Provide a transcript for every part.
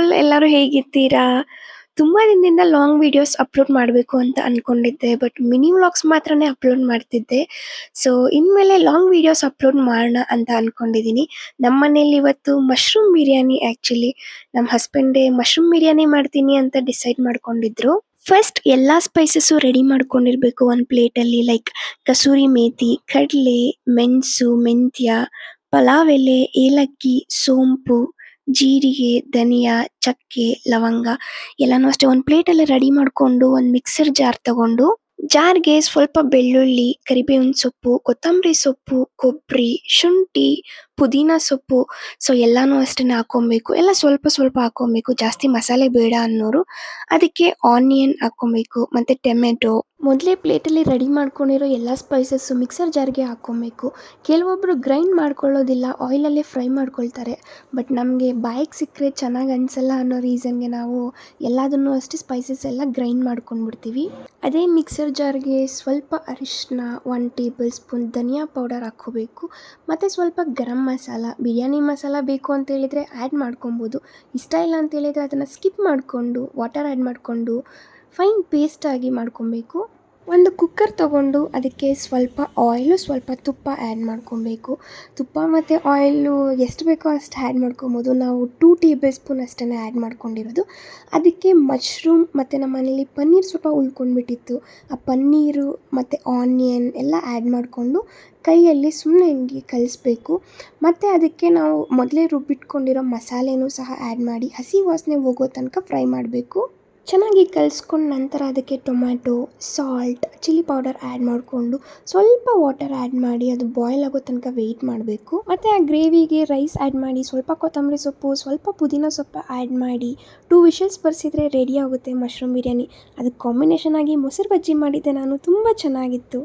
All ಎಲ್ಲರೂ ಹೇಗಿದ್ದೀರಾ? ತುಂಬಾ ದಿನದಿಂದ ಲಾಂಗ್ ವಿಡಿಯೋಸ್ ಅಪ್ಲೋಡ್ ಮಾಡಬೇಕು ಅಂತ ಅನ್ಕೊಂಡಿದ್ದೆ. ಬಟ್ ಮಿನಿ ವ್ಲಾಗ್ಸ್ ಮಾತ್ರನೇ ಅಪ್ಲೋಡ್ ಮಾಡ್ತಿದ್ದೆ. ಸೊ ಇನ್ಮೇಲೆ ಲಾಂಗ್ ವಿಡಿಯೋಸ್ ಅಪ್ಲೋಡ್ ಮಾಡೋಣ ಅಂತ ಅನ್ಕೊಂಡಿದ್ದೀನಿ. ನಮ್ಮ ಮನೇಲಿ ಇವತ್ತು ಮಶ್ರೂಮ್ ಬಿರಿಯಾನಿ ಆಕ್ಚುಲಿ ನಮ್ಮ ಹಸ್ಬೆಂಡೇ ಮಶ್ರೂಮ್ ಬಿರಿಯಾನಿ ಮಾಡ್ತೀನಿ ಅಂತ ಡಿಸೈಡ್ ಮಾಡ್ಕೊಂಡಿದ್ರು. ಫಸ್ಟ್ ಎಲ್ಲಾ ಸ್ಪೈಸಸ್ ರೆಡಿ ಮಾಡ್ಕೊಂಡಿರ್ಬೇಕು ಒಂದ್ ಪ್ಲೇಟಲ್ಲಿ ಲೈಕ್ ಕಸೂರಿ ಮೇಥಿ, ಕಡಲೆ ಮೆಣಸು, ಮೆಂತ್ಯ, ಪಲಾವ್ ಎಲೆ, ಏಲಕ್ಕಿ, ಸೋಂಪು, ಜೀರಿಗೆ, ಧನಿಯಾ, ಚಕ್ಕೆ, ಲವಂಗ ಎಲ್ಲಾನು ಅಷ್ಟೇ. ಒಂದ್ ಪ್ಲೇಟಲ್ಲಿ ರೆಡಿ ಮಾಡ್ಕೊಂಡು ಒಂದು ಮಿಕ್ಸರ್ ಜಾರ್ ತಗೊಂಡು ಜಾರ್‌ಗೆ ಸ್ವಲ್ಪ ಬೆಳ್ಳುಳ್ಳಿ, ಕರಿಬೇವಿನ ಸೊಪ್ಪು, ಕೊತ್ತಂಬರಿ ಸೊಪ್ಪು, ಕೊಬ್ಬರಿ, ಶುಂಠಿ, ಪುದೀನ ಸೊಪ್ಪು ಸೊ ಎಲ್ಲಾನು ಅಷ್ಟೇ ಹಾಕೊಬೇಕು ಎಲ್ಲ ಸ್ವಲ್ಪ ಸ್ವಲ್ಪ ಹಾಕೊಬೇಕು ಜಾಸ್ತಿ ಮಸಾಲೆ ಬೇಡ ಅನ್ನೋರು ಅದಕ್ಕೆ ಆನಿಯನ್ ಹಾಕೊಬೇಕು ಮತ್ತು ಟೊಮೆಟೊ ಮೊದಲೇ ಪ್ಲೇಟಲ್ಲಿ ರೆಡಿ ಮಾಡ್ಕೊಂಡಿರೋ ಎಲ್ಲ ಸ್ಪೈಸಸ್ಸು ಮಿಕ್ಸರ್ ಜಾರ್‌ಗೆ ಹಾಕ್ಕೊಬೇಕು. ಕೆಲವೊಬ್ಬರು ಗ್ರೈಂಡ್ ಮಾಡ್ಕೊಳ್ಳೋದಿಲ್ಲ ಆಯಿಲಲ್ಲೇ ಫ್ರೈ ಮಾಡ್ಕೊಳ್ತಾರೆ. ಬಟ್ ನಮಗೆ ಬಾಯಿಗೆ ಸಿಕ್ಕರೆ ಚೆನ್ನಾಗಿ ಅನಿಸಲ್ಲ ಅನ್ನೋ ರೀಸನ್‌ಗೆ ನಾವು ಎಲ್ಲದನ್ನೂ ಅಷ್ಟೇ ಸ್ಪೈಸಸ್ ಎಲ್ಲ ಗ್ರೈಂಡ್ ಮಾಡ್ಕೊಂಡ್ಬಿಡ್ತೀವಿ. ಅದೇ ಮಿಕ್ಸರ್ ಜಾರ್‌ಗೆ ಸ್ವಲ್ಪ ಅರಿಶಿನ, ಒನ್ ಟೇಬಲ್ ಸ್ಪೂನ್ ಧನಿಯಾ ಪೌಡರ್ ಹಾಕ್ಕೋಬೇಕು. ಮತ್ತು ಸ್ವಲ್ಪ ಗರಂ ಮಸಾಲ, ಬಿರಿಯಾನಿ ಮಸಾಲ ಬೇಕು ಅಂತ ಹೇಳಿದ್ರೆ ಆ್ಯಡ್ ಮಾಡ್ಕೊಬೋದು. ಇಷ್ಟ ಇಲ್ಲ ಅಂತ ಹೇಳಿದ್ರೆ ಅದನ್ನ ಸ್ಕಿಪ್ ಮಾಡಿಕೊಂಡು ವಾಟರ್ ಆ್ಯಡ್ ಮಾಡಿಕೊಂಡು ಫೈನ್ ಪೇಸ್ಟಾಗಿ ಮಾಡ್ಕೊಬೇಕು. ಒಂದು ಕುಕ್ಕರ್ ತಗೊಂಡು ಅದಕ್ಕೆ ಸ್ವಲ್ಪ ಆಯಿಲು, ಸ್ವಲ್ಪ ತುಪ್ಪ ಆ್ಯಡ್ ಮಾಡ್ಕೊಬೇಕು. ತುಪ್ಪ ಮತ್ತು ಆಯಿಲು ಎಷ್ಟು ಬೇಕೋ ಅಷ್ಟು ಆ್ಯಡ್ ಮಾಡ್ಕೊಬೋದು. ನಾವು ಟೂ ಟೇಬಲ್ ಸ್ಪೂನ್ ಅಷ್ಟನ್ನು ಆ್ಯಡ್ ಮಾಡ್ಕೊಂಡಿರೋದು. ಅದಕ್ಕೆ ಮಶ್ರೂಮ್ ಮತ್ತು ನಮ್ಮ ಮನೇಲಿ ಪನ್ನೀರ್ ಸ್ವಲ್ಪ ಉಳ್ಕೊಂಡ್ಬಿಟ್ಟಿತ್ತು. ಆ ಪನ್ನೀರು ಮತ್ತು ಆನಿಯನ್ ಎಲ್ಲ ಆ್ಯಡ್ ಮಾಡಿಕೊಂಡು ಕೈಯಲ್ಲಿ ಸುಮ್ಮನೆ ಹಿಂಗೆ ಕಲಿಸ್ಬೇಕು. ಮತ್ತು ಅದಕ್ಕೆ ನಾವು ಮೊದಲೇ ರುಬ್ಬಿಟ್ಕೊಂಡಿರೋ ಮಸಾಲೆನೂ ಸಹ ಆ್ಯಡ್ ಮಾಡಿ ಹಸಿ ವಾಸನೆ ಹೋಗೋ ತನಕ ಫ್ರೈ ಮಾಡಬೇಕು. ಚೆನ್ನಾಗಿ ಕಲಿಸ್ಕೊಂಡ ನಂತರ ಅದಕ್ಕೆ tomato, salt, chilli powder add ಮಾಡಿಕೊಂಡು ಸ್ವಲ್ಪ ವಾಟರ್ ಆ್ಯಡ್ ಮಾಡಿ ಅದು ಬಾಯ್ಲ್ ಆಗೋ ತನಕ ವೆಯ್ಟ್ ಮಾಡಬೇಕು. ಮತ್ತು ಆ ಗ್ರೇವಿಗೆ ರೈಸ್ ಆ್ಯಡ್ ಮಾಡಿ ಸ್ವಲ್ಪ ಕೊತ್ತಂಬರಿ ಸೊಪ್ಪು, ಸ್ವಲ್ಪ ಪುದೀನ ಸೊಪ್ಪು ಆ್ಯಡ್ ಮಾಡಿ ಟೂ ವಿಷಲ್ಸ್ ಬರ್ಸಿದ್ರೆ ರೆಡಿ ಆಗುತ್ತೆ ಮಶ್ರೂಮ್ ಬಿರಿಯಾನಿ. ಅದಕ್ಕೆ ಕಾಂಬಿನೇಷನ್ ಆಗಿ ಮೊಸರು ಬಜ್ಜಿ ಮಾಡಿದ್ದೆ ನಾನು ತುಂಬ ಚೆನ್ನಾಗಿತ್ತು.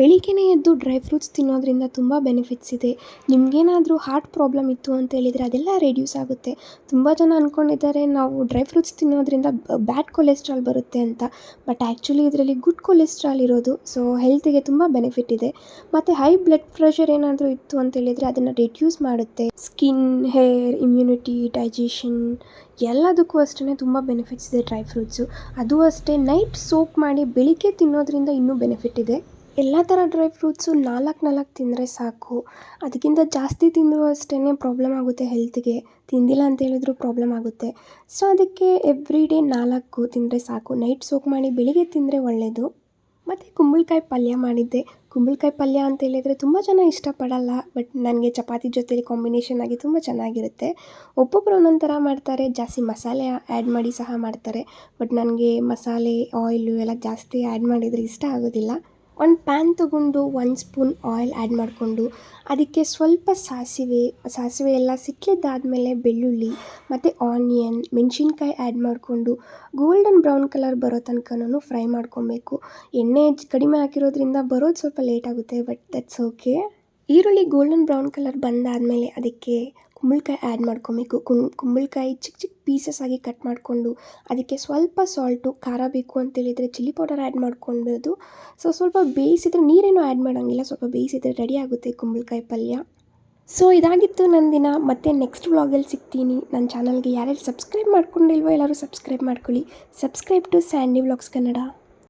ಬೆಳಿಗ್ಗೆನೇ ಎದ್ದು ಡ್ರೈ ಫ್ರೂಟ್ಸ್ ತಿನ್ನೋದ್ರಿಂದ ತುಂಬ ಬೆನಿಫಿಟ್ಸ್ ಇದೆ. ನಿಮಗೇನಾದರೂ ಹಾರ್ಟ್ ಪ್ರಾಬ್ಲಮ್ ಇತ್ತು ಅಂತ ಹೇಳಿದರೆ ಅದೆಲ್ಲ ರೆಡ್ಯೂಸ್ ಆಗುತ್ತೆ. ತುಂಬ ಜನ ಅಂದ್ಕೊಂಡಿದ್ದಾರೆ ನಾವು ಡ್ರೈ ಫ್ರೂಟ್ಸ್ ತಿನ್ನೋದ್ರಿಂದ ಬ್ಯಾಡ್ ಕೊಲೆಸ್ಟ್ರಾಲ್ ಬರುತ್ತೆ ಅಂತ. ಬಟ್ ಆ್ಯಕ್ಚುಲಿ ಇದರಲ್ಲಿ ಗುಡ್ ಕೊಲೆಸ್ಟ್ರಾಲ್ ಇರೋದು. ಸೊ ಹೆಲ್ತಿಗೆ ತುಂಬ ಬೆನಿಫಿಟ್ ಇದೆ. ಮತ್ತು ಹೈ ಬ್ಲಡ್ ಪ್ರೆಷರ್ ಏನಾದರೂ ಇತ್ತು ಅಂತ ಹೇಳಿದರೆ ಅದನ್ನು ರೆಡ್ಯೂಸ್ ಮಾಡುತ್ತೆ. ಸ್ಕಿನ್, ಹೇರ್, ಇಮ್ಯುನಿಟಿ, ಡೈಜೆಷನ್ ಎಲ್ಲದಕ್ಕೂ ಅಷ್ಟೇ ತುಂಬ ಬೆನಿಫಿಟ್ಸ್ ಇದೆ ಡ್ರೈ ಫ್ರೂಟ್ಸು. ಅದು ಅಷ್ಟೇ ನೈಟ್ ಸೋಕ್ ಮಾಡಿ ಬೆಳಿಗ್ಗೆ ತಿನ್ನೋದ್ರಿಂದ ಇನ್ನೂ ಬೆನಿಫಿಟ್ ಇದೆ. ಎಲ್ಲ ಥರ ಡ್ರೈ ಫ್ರೂಟ್ಸು ನಾಲ್ಕು ನಾಲ್ಕು ತಿಂದರೆ ಸಾಕು. ಅದಕ್ಕಿಂತ ಜಾಸ್ತಿ ತಿಂದರೂ ಅಷ್ಟೇನೆ ಪ್ರಾಬ್ಲಮ್ ಆಗುತ್ತೆ ಹೆಲ್ತ್‌ಗೆ. ತಿಂದಿಲ್ಲ ಅಂತ ಹೇಳಿದ್ರು ಪ್ರಾಬ್ಲಮ್ ಆಗುತ್ತೆ. ಸೊ ಅದಕ್ಕೆ ಎವ್ರಿ ಡೇ ನಾಲ್ಕು ತಿಂದರೆ ಸಾಕು. ನೈಟ್ ಸೋಕ್ ಮಾಡಿ ಬೆಳಿಗ್ಗೆ ತಿಂದರೆ ಒಳ್ಳೆಯದು. ಮತ್ತು ಕುಂಬಳಕಾಯಿ ಪಲ್ಯ ಮಾಡಿದ್ದೆ. ಕುಂಬಳಕಾಯಿ ಪಲ್ಯ ಅಂತ ಹೇಳಿದರೆ ತುಂಬ ಜನ ಇಷ್ಟಪಡಲ್ಲ. ಬಟ್ ನನಗೆ ಚಪಾತಿ ಜೊತೆಲಿ ಕಾಂಬಿನೇಷನ್ ಆಗಿ ತುಂಬ ಚೆನ್ನಾಗಿರುತ್ತೆ. ಒಬ್ಬೊಬ್ಬರು ಒಂದೊಂದು ಥರ ಮಾಡ್ತಾರೆ. ಜಾಸ್ತಿ ಮಸಾಲೆ ಆ್ಯಡ್ ಮಾಡಿ ಸಹ ಮಾಡ್ತಾರೆ. ಬಟ್ ನನಗೆ ಮಸಾಲೆ, ಆಯಿಲು ಎಲ್ಲ ಜಾಸ್ತಿ ಆ್ಯಡ್ ಮಾಡಿದರೆ ಇಷ್ಟ ಆಗೋದಿಲ್ಲ. ಒಂದು ಪ್ಯಾನ್ ತಗೊಂಡು ಒಂದು ಸ್ಪೂನ್ ಆಯಿಲ್ ಆ್ಯಡ್ ಮಾಡಿಕೊಂಡು ಅದಕ್ಕೆ ಸ್ವಲ್ಪ ಸಾಸಿವೆ, ಸಾಸಿವೆ ಎಲ್ಲ ಸಿಕ್ಕಿದ್ದಾದ್ಮೇಲೆ ಬೆಳ್ಳುಳ್ಳಿ ಮತ್ತು ಆನಿಯನ್, ಮೆಣಸಿನ್ಕಾಯಿ ಆ್ಯಡ್ ಮಾಡಿಕೊಂಡು ಗೋಲ್ಡನ್ ಬ್ರೌನ್ ಕಲರ್ ಬರೋ ತನಕನೂ ಫ್ರೈ ಮಾಡ್ಕೊಬೇಕು. ಎಣ್ಣೆ ಕಡಿಮೆ ಹಾಕಿರೋದ್ರಿಂದ ಬರೋದು ಸ್ವಲ್ಪ ಲೇಟ್ ಆಗುತ್ತೆ ಬಟ್ ದಟ್ಸ್ ಓಕೆ. ಈರುಳ್ಳಿ ಗೋಲ್ಡನ್ ಬ್ರೌನ್ ಕಲರ್ ಬಂದಾದಮೇಲೆ ಅದಕ್ಕೆ ಕುಂಬಳಕಾಯಿ ಆ್ಯಡ್ ಮಾಡ್ಕೊಬೇಕು. ಕುಂಬಳಕಾಯಿ ಚಿಕ್ಕ ಚಿಕ್ಕ ಪೀಸಸ್ ಆಗಿ ಕಟ್ ಮಾಡಿಕೊಂಡು ಅದಕ್ಕೆ ಸ್ವಲ್ಪ ಸಾಲ್ಟು, ಖಾರ ಬೇಕು ಅಂತೇಳಿದರೆ ಚಿಲ್ಲಿ ಪೌಡರ್ ಆ್ಯಡ್ ಮಾಡ್ಕೊಬೋದು ಸೊ ಸ್ವಲ್ಪ ಬೇಯಿಸಿದ್ರೆ ನೀರೇನು ಆ್ಯಡ್ ಮಾಡೋಂಗಿಲ್ಲ. ಸ್ವಲ್ಪ ಬೇಯಿಸಿದ್ರೆ ರೆಡಿ ಆಗುತ್ತೆ ಕುಂಬಳಕಾಯಿ ಪಲ್ಯ. ಸೊ ಇದಾಗಿತ್ತು ನನ್ನ ದಿನ. ಮತ್ತೆ ನೆಕ್ಸ್ಟ್ ವ್ಲಾಗಲ್ಲಿ ಸಿಗ್ತೀನಿ. ನನ್ನ ಚಾನಲ್‌ಗೆ ಯಾರ್ಯಾರು ಸಬ್ಸ್ಕ್ರೈಬ್ ಮಾಡ್ಕೊಂಡಿಲ್ವೋ ಎಲ್ಲರೂ ಸಬ್ಸ್ಕ್ರೈಬ್ ಮಾಡ್ಕೊಳ್ಳಿ. Subscribe to Sandy vlogs Kannada.